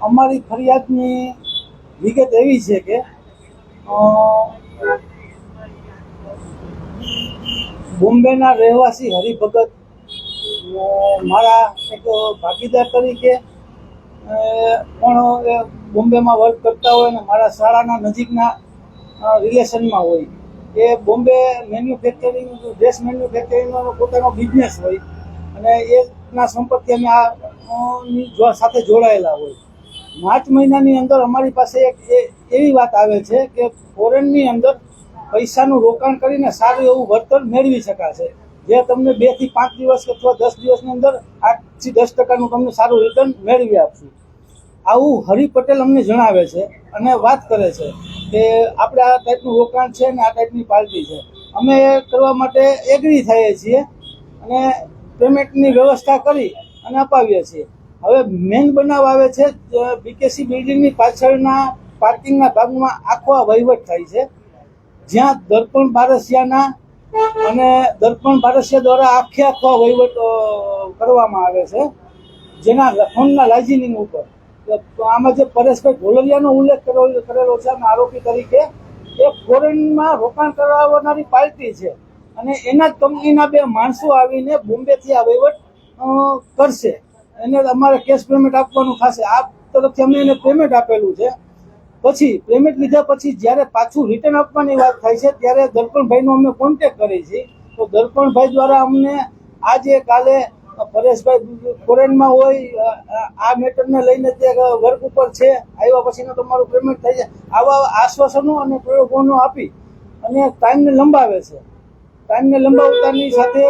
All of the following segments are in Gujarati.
અમારી ફરિયાદની વિગત એવી છે કે બોમ્બેના રહેવાસી હરિભગત મારા એક ભાગીદાર તરીકે પણ એ બોમ્બેમાં વર્ક કરતા હોય અને મારા શાળાના નજીકના રિલેશનમાં હોય. એ બોમ્બે મેન્યુફેક્ચરિંગ ડ્રેસ મેન્યુફેક્ચરિંગનો પોતાનો બિઝનેસ હોય અને એના સંપત્તિ અમે આ સાથે જોડાયેલા હોય. માર્ચ મહિનાની અંદર અમારી પાસે એક એવી વાત આવે છે કે ફોરેનની અંદર પૈસાનું રોકાણ કરીને સારું એવું વળતર મેળવી શકાશે. જે તમને બેથી પાંચ દિવસ અથવા દસ દિવસની અંદર આઠથી દસ ટકાનું તમને સારું રિટર્ન મેળવી આપશું. આવું હરિ પટેલ અમને જણાવે છે અને વાત કરે છે કે આપણે આ ટાઈપનું રોકાણ છે ને આ ટાઈપની પાર્ટી છે. અમે એ કરવા માટે એગ્રી થઈએ છીએ અને પેમેન્ટની વ્યવસ્થા કરી અને અપાવીએ છીએ. હવે મેન બનાવ આવે છે બીકેસી બિલ્ડિંગની પાછળના પાર્કિંગના ભાગમાં આખો આ વહીવટ થાય છે. જ્યાં દર્પણ બારસિયાના અને દર્પણ બારસિયા દ્વારા આખે આખો વહીવટ કરવામાં આવે છે. જેના લખનના લાજીની ઉપર. આમાં જે પરેશભાઈ ઢોલરિયાનો ઉલ્લેખ કરેલો છે આરોપી તરીકે, એ ફોરેનમાં રોકાણ કરાવનારી પાર્ટી છે. અને એના જ કંપનીના બે માણસો આવીને બોમ્બેથી આ વહીવટ કરશે. એને અમારે કેશ પેમેન્ટ આપવાનું થશે. આ તરફથી અમે એને પેમેન્ટ આપેલું છે. પછી, પેમેન્ટ લીધા પછી જ્યારે પાછું રિટર્ન આપવાની વાત થાય છે, ત્યારે દર્પણભાઈનો અમે કોન્ટેક્ટ કરીએ છીએ. તો દર્પણભાઈ દ્વારા અમને આજે કાલે પરેશભાઈ ફોરેનમાં હોય આ મેટરને લઈને તે વર્ક ઉપર છે, આવ્યા પછીનું તમારું પેમેન્ટ થઈ જાય આવા આશ્વાસનો અને પ્રયોગોનો આપી અને ટાઈમને લંબાવે છે. ટાઈમને લંબાવતાની સાથે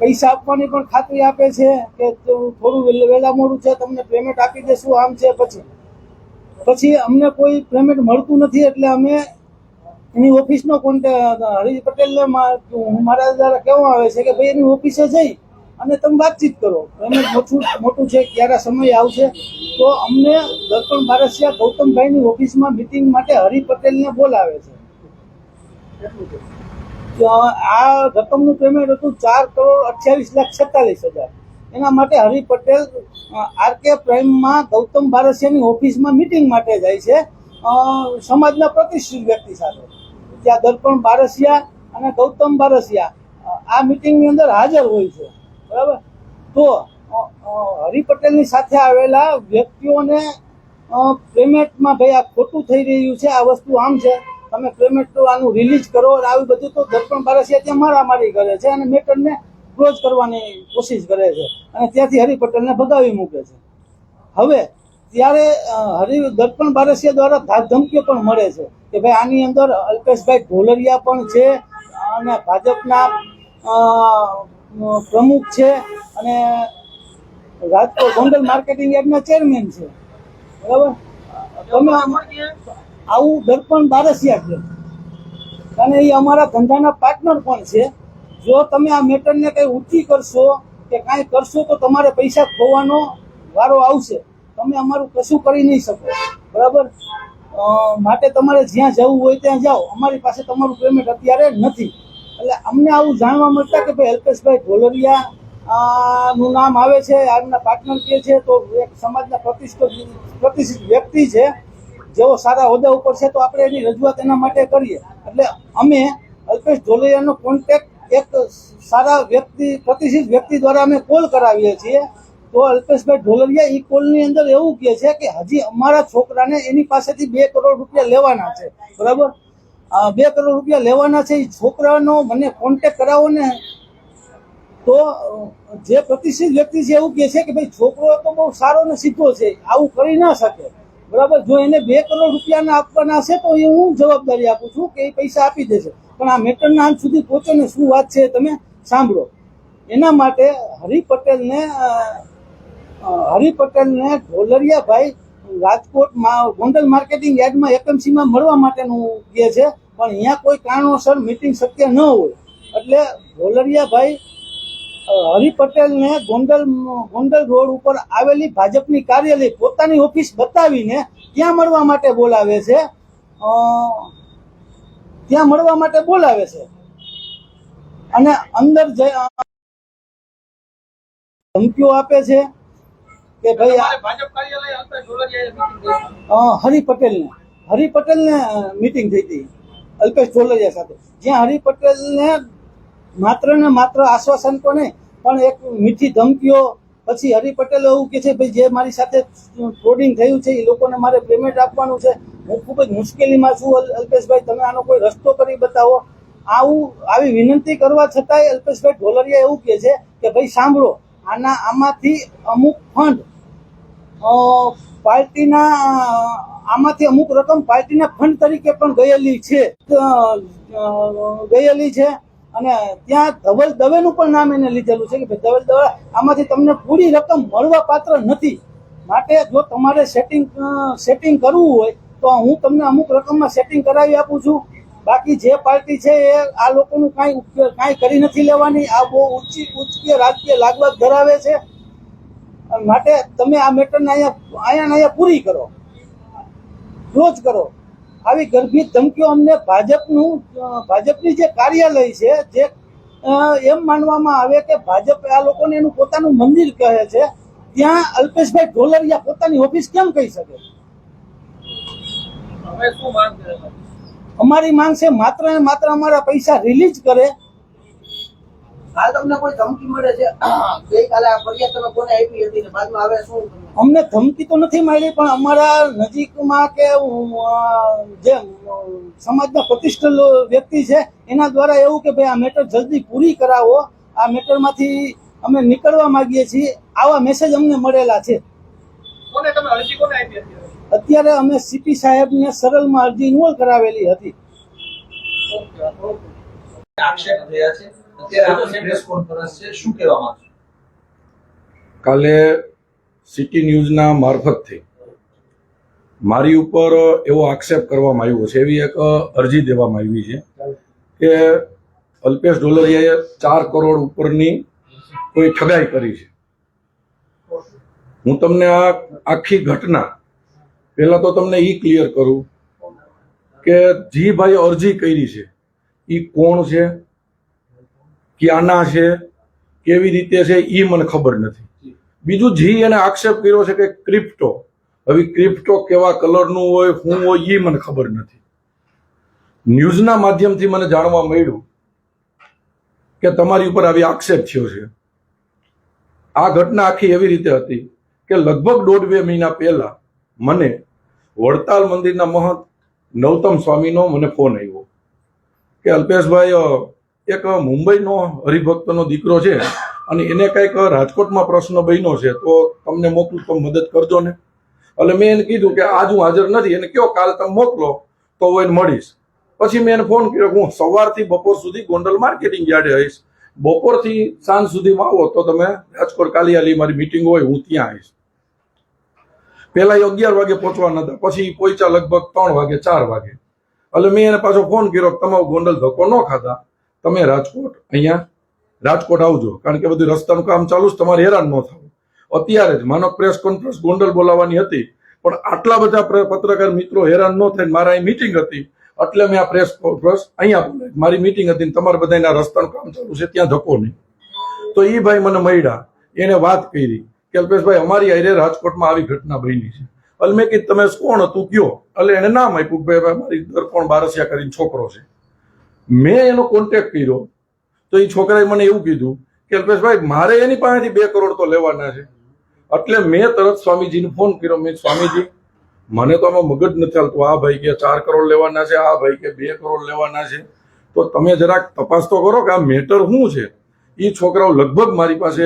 પૈસા આપવાની પણ ખાતરી આપે છે કે થોડું વહેલા મોડું છે તમને પેમેન્ટ આપી દેશું, આમ છે, પછી. પછી અમને કોઈ પેમેન્ટ મળતું નથી એટલે અમે એની ઓફિસનો કોન્ટેક્ટ હરીશ પટેલને મારા દ્વારા કહેવામાં આવે છે કે ભાઈ એની ઓફિસે જઈ અને તમે વાતચીત કરો. પેમેન્ટ મોટું મોટું છે, ક્યારે સમય આવશે? તો અમને દર્પણ બારસિયા ગૌતમભાઈની ઓફિસમાં મિટિંગ માટે હરિ પટેલને બોલાવે છે. આ રકમનું પેમેન્ટ હતું ચાર કરોડ અઠ્યાવીસ લાખ છેતાલીસ હજાર. એના માટે હરિ પટેલ આર કે પ્રાઇમમાં ગૌતમ બારસિયાની ઓફિસમાં મિટિંગ માટે જાય છે. સમાજના પ્રતિષ્ઠિત વ્યક્તિ સાથે. ત્યાં દર્પણ બારસિયા અને ગૌતમ બારસિયા આ મિટિંગની અંદર હાજર હોય છે. બરાબર? તો હરિ પટેલની સાથે આવેલા વ્યક્તિઓને પેમેન્ટમાં ભાઈ આ ખોટું થઈ રહ્યું છે, આ વસ્તુ આમ છે. તમે પેમેન્ટ તો આનું રિલીઝ કરો અને આવી બધું તો દર્પણ બારસિયા ત્યાં મારામારી કરે છે અને મેટરને ક્લોઝ કરવાની કોશિશ કરે છે અને ત્યાંથી હરિ પટેલને ભગાવી મૂકે છે. હવે ત્યારે હરિ દર્પણ બારસિયા દ્વારા ધાકધમકીઓ પણ મળે છે કે ભાઈ આની અંદર અલ્પેશભાઈ ઢોલરિયા પણ છે અને ભાજપના પ્રમુખ છે અને રાજકોટ ગોંડલ માર્કેટિંગ યાર્ડના ચેરમેન છે. બરાબર? તમે આવું દર્પણ બારસિયા છે. અને એ અમારા ધંધાના પાર્ટનર પણ છે. જો તમે આ મેટરને કંઈ ઊંચી કરશો કે કાંઈ કરશો તો તમારે પૈસા ખોવાનો વારો આવશે. તમે અમારું કશું કરી નહીં શકો. બરાબર? માટે તમારે જ્યાં જવું હોય ત્યાં જાઓ. અમારી પાસે તમારું પેમેન્ટ અત્યારે નથી. એટલે અમને આવું જાણવા મળતા કે ભાઈ, અલ્પેશભાઈ ઢોલરિયા નું નામ આવે છે આમના પાર્ટનર કે છે, તો એક સમાજના પ્રતિષ્ઠિત પ્રતિષ્ઠિત વ્યક્તિ છે. જેઓ સારા હોદ્દા ઉપર છે તો આપણે એની રજૂઆત એના માટે કરીએ. એટલે અમે અલ્પેશ ઢોલૈયાનો કોન્ટેક્ટ એક સારા વ્યક્તિ, પ્રતિષ્ઠિત વ્યક્તિ દ્વારા અમે કોલ કરાવીએ છીએ. તો અલ્પેશભાઈ ઢોલરિયા ઈ કોલની અંદર એવું કહે છે કે હજી અમારા છોકરાને એની પાસેથી બે કરોડ રૂપિયા લેવાના છે. બરાબર? બે કરોડ રૂપિયા લેવાના છે એ છોકરાનો મને કોન્ટેક કરાવો ને. તો, જે પ્રતિષ્ઠિત વ્યક્તિ છે એવું કહે છે કે ભાઈ, છોકરો તો બહુ સારો ને સીધો છે, આવું કરી ના શકે. બરાબર? જો એને બે કરોડ રૂપિયાના આપવાના હશે તો એ હું જવાબદારી આપું છું કે એ પૈસા આપી દેશે. પણ આ મેટરના અંત સુધી પહોંચો ને શું વાત છે તમે સાંભળો. એના માટે હરિ પટેલને હરિ પટેલને ઢોલરિયાભાઈ રાજકોટમાં ગોંડલ માર્કેટિંગ યાર્ડમાં એપએમસીમાં મળવા માટેનું કહે છે. પણ અહીંયા કોઈ કારણોસર મિટિંગ શક્ય ન હોય. એટલે ઢોલરિયાભાઈ હરિ પટેલને ગોંડલ ગોંડલ રોડ ઉપર આવેલી ભાજપની કાર્યાલય પોતાની ઓફિસ બતાવીને ત્યાં મળવા માટે બોલાવે છે. ત્યાં મળવા માટે બોલાવે છે. અને અંદર ધમકીઓ આપે છે કે ભાઈ હરિ પટેલને હરિ પટેલને મીટિંગ થઈ હતી અલ્પેશ ઢોલરિયા સાથે. જ્યાં હરિ પટેલને માત્ર ને માત્ર આશ્વાસન નહીં, પણ એક મીઠી ધમકીઓ, પછી હરિ પટેલ એવું કે છે, ભાઈ, જે મારી સાથે ફ્રોડિંગ થયું છે, એ લોકોને મારે પેમેન્ટ આપવાનું છે. હું ખૂબ જ મુશ્કેલીમાં છું, અલ- અલ્પેશભાઈ, તમે આનો કોઈ રસ્તો કરી બતાવો. આવું, આવી વિનંતી કરવા છતાંય અલ્પેશભાઈ ઢોલરિયા એવું કહે છે કે, ભાઈ, સાંભળો, આના, આમાંથી અમુક ફંડ પાર્ટીના, આમાંથી અમુક રકમ પાર્ટીના ફંડ તરીકે પણ ગયેલી છે ગયેલી છે અને ત્યાં ધવલ દવેનું પણ નામ એને લીધેલું છે કે ભાઈ ધવલ દવે આમાંથી તમને પૂરી રકમ મળવા પાત્ર નથી. માટે જો તમારે સેટિંગ સેટિંગ કરવું હોય, તો હું તમને અમુક રકમમાં સેટિંગ કરાવી આપું છું. બાકી જે પાર્ટી છે એ આ લોકોનું કાંઈ કાંઈ કરી નથી લેવાની. આ બહુ ઊંચી ઉચ્ચકીય રાજકીય લાગવત ધરાવે છે. માટે તમે આ મેટરને અહીંયા અહીંયા અહીંયા પૂરી કરો. ક્લોઝ કરો. આવી ગર્ભિત ધમકીઓ અમને ભાજપનું ભાજપની જે કાર્યાલય છે જે એમ માનવામાં આવે કે ભાજપ આ લોકોને એનું પોતાનું મંદિર કહે છે ત્યાં અલ્પેશભાઈ ઢોલરિયા પોતાની ઓફિસ કેમ કહી શકે? અમારી માંગ છે માત્ર ને માત્ર અમારા પૈસા રિલીઝ કરે હાલ તમને કોઈ ધમકી મળે છે? ગઈકાલે આ ફરિયાદ તમે કોને આપી હતી ને બાદમાં હવે શું અમને ધમકી તો નથી મળી પણ અમારા નજીકમાં કે જે સમાજના પ્રતિષ્ઠિત વ્યક્તિ છે એના દ્વારા એવું કે ભાઈ આ મેટર જલ્દી પૂરી કરાવો આ મેટરમાંથી અમે નીકળવા માંગીએ છીએ આવા મેસેજ અમને મળેલા છે. કોને તમે અરજી કોને આપી હતી? અત્યારે અમે સીપી સાહેબ ને સરળમાં અરજી ઇન્વોલ્વ કરાવેલી હતી. આક્ષેપ થયા છે? કાલે સિટી ન્યૂઝના મારફતથી મારી ઉપર એવો આક્ષેપ કરવામાં આવ્યો છે. એવી એક અરજી દેવામાં આવી છે કે અલ્પેશ ડોલરિયાએ ચાર કરોડ ઉપરની કોઈ ઠગાઈ કરી છે. હું તમને આ આખી ઘટના પહેલા તો તમને એ ક્લિયર કરું કે જી ભાઈ અરજી કરી છે. એ કોણ છે? ક્યાંના છે કેવી રીતે છે એ મને ખબર નથી. બીજું જી એને આક્ષેપ કર્યો છે કે ક્રિપ્ટો. હવે ક્રિપ્ટો કેવા કલરનું હોય શું હોય એ મને ખબર નથી. ન્યૂઝના માધ્યમથી મને જાણવા મળ્યું કે તમારી ઉપર આવી આક્ષેપ થયો છે. આ ઘટના આખી એવી રીતે હતી કે લગભગ દોઢ બે મહિના પહેલા મને વડતાલ મંદિરના મહંત નવતમ સ્વામીનો મને ફોન આવ્યો કે અલ્પેશભાઈ એક મુંબઈનો હરિભક્તનો દીકરો છે અને એને કંઈક રાજકોટમાં પ્રશ્ન બન્યો છે, તો તમને મોકલું, તો મદદ કરજો ને. એટલે મેં એને કીધું કે આજ હું હાજર નથી, એને કયો કાલ તમે મોકલો, તો હું એને મળીશ. પછી મેં એને ફોન કર્યો હું સવારથી બપોર સુધી ગોંડલ માર્કેટિંગ યાર્ડે આવીશ. બપોરથી સાંજ સુધીમાં આવો, તો તમે રાજકોટ કાલિયાલી મારી મિટિંગ હોય, હું ત્યાં આવીશ. પહેલા અગિયાર વાગે પહોંચવાના હતા, પછી પહોંચ્યા લગભગ ત્રણ વાગે, ચાર વાગે. એટલે મેં એને પાછો ફોન કર્યો કે તમે ગોંડલ ધક્કો ન ખાતા તમે રાજકોટ અહીંયા, રાજકોટ આવજો. કારણ કે બધું રસ્તાનું કામ ચાલુ છે તમારે હેરાન ન થવું. અત્યારે જ માનો પ્રેસ કોન્ફરન્સ ગોંડલ બોલાવવાની હતી, પણ આટલા બધા પત્રકાર મિત્રો હેરાન ન થઈને મારા અહીં મિટિંગ હતી. એટલે મેં આ પ્રેસ કોન્ફરન્સ અહીંયા બોલાવી. મારી મિટિંગ હતી તમારે બધાના રસ્તાનું કામ ચાલુ છે, ત્યાં ધક્કો નહીં. તો એ ભાઈ મને મળ્યા. એને વાત કરી. કે અલ્પેશભાઈ, અમારી આરે રાજકોટમાં આવી ઘટના બની છે. એટલે મેં કીધું તમે કોણ હતું? કયો? એટલે એને નામ આપ્યું કે ભાઈ, મારી દર્પણ બારસિયા કરીને છોકરો છે. મેં એનો કોન્ટેક્ટ કર્યો. તો એ છોકરાએ મને એવું કીધું કે અલ્પેશભાઈ, મારે એની પાસેથી બે કરોડ તો લેવાના છે. એટલે મેં તરત સ્વામીજીને ફોન કર્યો. મેં સ્વામીજી, મને તો આમાં મગજ નથી ચાલતું આ ભાઈ કે ચાર કરોડ લેવાના છે, આ ભાઈ કે બે કરોડ લેવાના છે. તો તમે જરાક તપાસ તો કરો કે આ મેટર શું છે? એ છોકરાઓ લગભગ મારી પાસે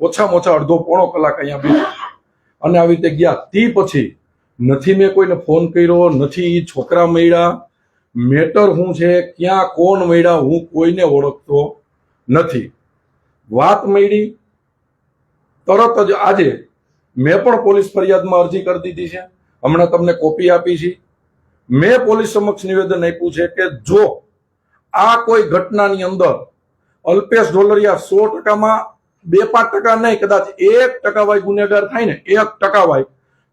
ઓછામાં ઓછા અડધો પોણો કલાક અહીંયા બી અને આવી રીતે ગયા. તે પછી નથી મેં કોઈને ફોન કર્યો, નથી એ છોકરા મળ્યા. મેટર શું છે? ક્યાં કોણ મળ્યા? હું કોઈને ઓળખતો નથી. વાત મળી. તરત જ આજે મેં પણ પોલીસ ફરિયાદમાં અરજી કરી દીધી છે. હમણાં તમને કોપી આપી છે. મેં પોલીસ સમક્ષ નિવેદન આપ્યું છે કે જો આ કોઈ ઘટનાની અંદર અલ્પેશ ઢોલરિયા સો ટકામાં, બે પાંચ ટકા નહીં, કદાચ એક ટકા વાય ગુનેગાર થાય ને, એક ટકા વાય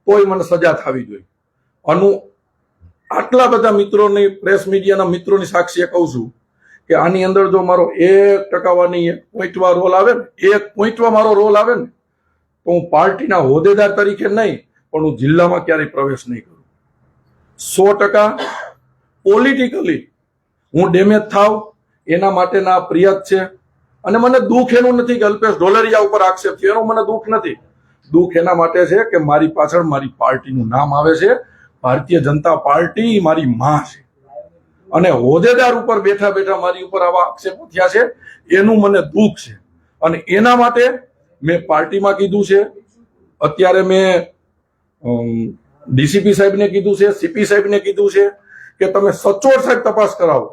તોય મને સજા થવી જોઈએ. આનું આટલા બધા મિત્રોની પ્રેસ મીડિયાના મિત્રોની સાક્ષીએ કહું છું કે આની અંદર જો મારો એક ટકાવાની પોઈન્ટવા રોલ આવે ને, એક પોઈન્ટવા મારો રોલ આવે ને, તો હું પાર્ટીના હોદ્દેદાર તરીકે નહીં, પણ હું જિલ્લામાં ક્યારેય પ્રવેશ નહીં કરું. સો ટકા પોલિટિકલી હું ડેમેજ થાવ, એના માટેના ફરિયાદ છે. અને મને દુઃખ એનું નથી કે અલ્પેશ ઢોલરિયા ઉપર આક્ષેપ થયો એનો મને દુઃખ નથી. દુઃખ એના માટે છે કે મારી પાછળ મારી પાર્ટીનું નામ આવે છે ભારતીય જનતા પાર્ટી મારી માં છે. અને હોદ્દેદાર ઉપર બેઠા બેઠા મારી ઉપર આવા આક્ષેપો થયા છે, એનું મને દુઃખ છે. અને એના માટે મેં પાર્ટીમાં કીધું છે, અત્યારે મેં ડીસીપી સાહેબને કીધું છે, સીપી સાહેબને કીધું છે કે તમે સચોટ સાહેબ તપાસ કરાવો.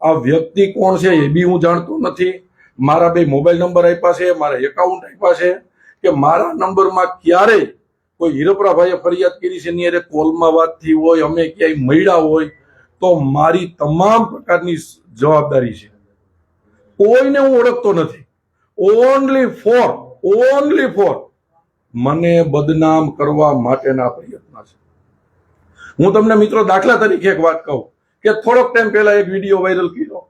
આ વ્યક્તિ કોણ છે એ બી હું જાણતો નથી. મારા બે મોબાઈલ નંબર આપ્યા છે, મારા એકાઉન્ટ આપ્યા છે કે મારા નંબરમાં ક્યારેય કોઈ હીરપરાભાઈએ ફરિયાદ કરી છે, એની અરે કોલમાં વાત થઈ હોય, અમે ક્યાંય મળ્યા હોય, તો મારી તમામ પ્રકારની જવાબદારી છે. કોઈને હું ઓળખતો નથી. ઓનલી ફોર ઓનલી ફોર મને બદનામ કરવા માટેના પ્રયત્ન છે. હું તમને મિત્રો દાખલા તરીકે એક વાત કહું કે થોડોક ટાઈમ પહેલા એક વીડિયો વાયરલ કર્યો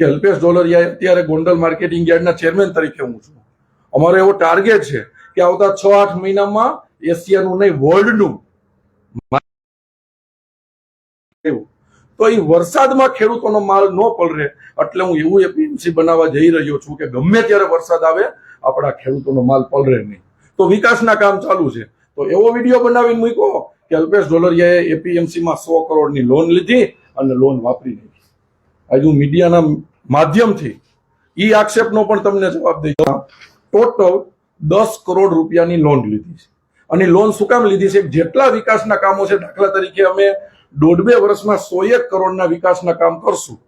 કે અલ્પેશ ડોલરિયા અત્યારે ગોંડલ માર્કેટિંગ યાર્ડના ચેરમેન તરીકે હું છું. અમારો એવો ટાર્ગેટ છે કે આવતા છ આઠ મહિનામાં એશિયાનું નહીં વર્લ્ડનું તો એ વરસાદમાં ખેડૂતોનો માલ ન પલરે. એટલે હું એવું એપીએમસી બનાવવા જઈ રહ્યો છું કે ગમે ત્યારે વરસાદ આવે, આપણા ખેડૂતોનો માલ પલરે નહીં. તો વિકાસના કામ ચાલુ છે. તો એવો વીડિયો બનાવીને મૂક્યો કે અલ્પેશ ડોલરિયાએ એપીએમસીમાં સો કરોડની લોન લીધી અને લોન વાપરી નાખી. આજુ મીડિયાના માધ્યમથી એ આક્ષેપનો પણ તમને જવાબ દઈ ટોટલ દસ કરોડ રૂપિયાની લોન લીધી છે. અને લોન શું કામ લીધી છે? જેટલા વિકાસના કામો છે, દાખલા તરીકે અમે દોઢ બે વર્ષમાં સો એક કરોડના વિકાસના કામ કરશું.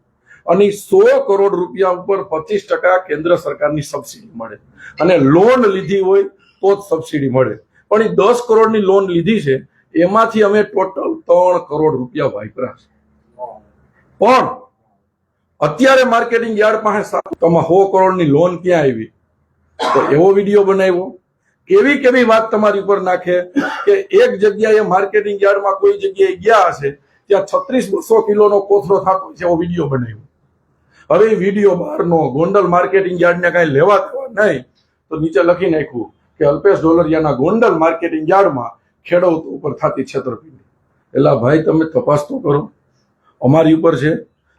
અને સો કરોડ રૂપિયા ઉપર પચીસ ટકા કેન્દ્ર સરકારની સબસિડી મળે. અને લોન લીધી હોય તો જ સબસિડી મળે. પણ એ દસ કરોડની લોન લીધી છે, એમાંથી અમે ટોટલ ત્રણ કરોડ રૂપિયા વાપરા છે. પણ અત્યારે માર્કેટિંગ યાર્ડ પાસે તમે સો કરોડની લોન ક્યાં આવી? તો એવો વીડિયો બનાવ્યો. કેવી કેવી વાત તમારી ઉપર નાખે કે એક જગ્યાએ માર્કેટિંગ યાર્ડમાં કોઈ જગ્યાએ ગયા હશે, ત્યાં છત્રીસ બસો કિલોનો કોથળો થતો છે, એવો વીડિયો બનાવ્યો. હવે વીડિયો બહારનો ગોંડલ માર્કેટિંગ યાર્ડને કાંઈ લેવા દેવા નહીં, તો નીચે લખી નાખ્યું કે અલ્પેશ ડોલરિયાના ગોંડલ માર્કેટિંગ યાર્ડમાં ખેડૂતો ઉપર થતી છેતરપિંડી. એટલે ભાઈ, તમે તપાસ તો કરો. અમારી ઉપર છે.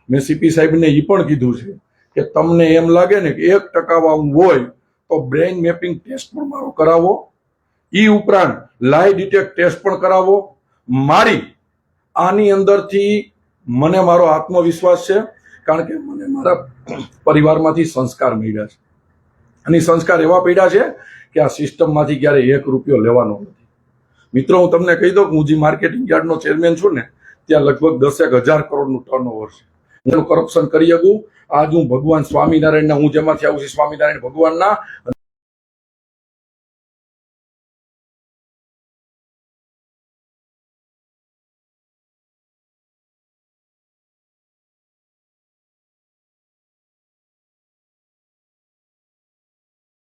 મેં સીપી સાહેબને એ પણ કીધું છે કે તમને એમ લાગે ને કે એક ટકા હોય તો બ્રેઇન મેપિંગ ટેસ્ટ પણ મારો કરાવો. એ ઉપરાંત લાઈ ડિટેક્ટ ટેસ્ટ પણ કરાવો. મારી આની અંદરથી મને મારો આત્મવિશ્વાસ છે, કારણ કે મને મારા પરિવારમાંથી સંસ્કાર મળ્યા છે. અને સંસ્કાર એવા પડ્યા છે કે આ સિસ્ટમમાંથી ક્યારે એક રૂપિયો લેવાનો નથી. મિત્રો, હું તમને કહી દઉં કે હું જે માર્કેટિંગ યાર્ડનો ચેરમેન છું ને, ત્યાં લગભગ દસેક હજાર કરોડનું ટર્નઓવર છે. કરપ્શન કરી શકું? આજ હું ભગવાન સ્વામિનારાયણના હું જેમાંથી આવું છું સ્વામિનારાયણ ભગવાનના